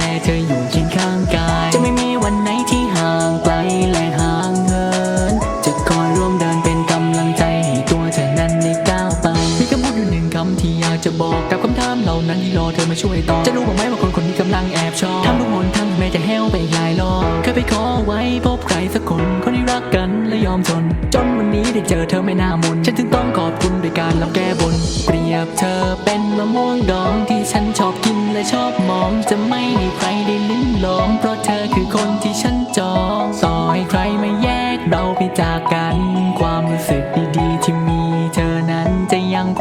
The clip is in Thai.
ล อยากจะบอกกับคำถามเหล่านั้นที่รอเธอมาช่วยตอบจะรู้บ้างไหมว่าคนคนนี้กำลังแอบชอบทำทุกหนทั้งแม้จะแห้วไปอีกหลายรอบเคยไปขอไว้พบใครสักคนคนที่รักกันและยอมทนจนวันนี้ได้เจอเธอไม่น่ามนฉันถึงต้องขอบคุณด้วยการลำแก้บน เปรียบเธอเป็นมะม่วงดองที่ฉันชอบกินและชอบมองจะไม่ให้ใครได้ลิ้มลอง เพราะเธอคือคนที่ฉันจองต่อให้ใครมาแยกเราไปจากกันความสู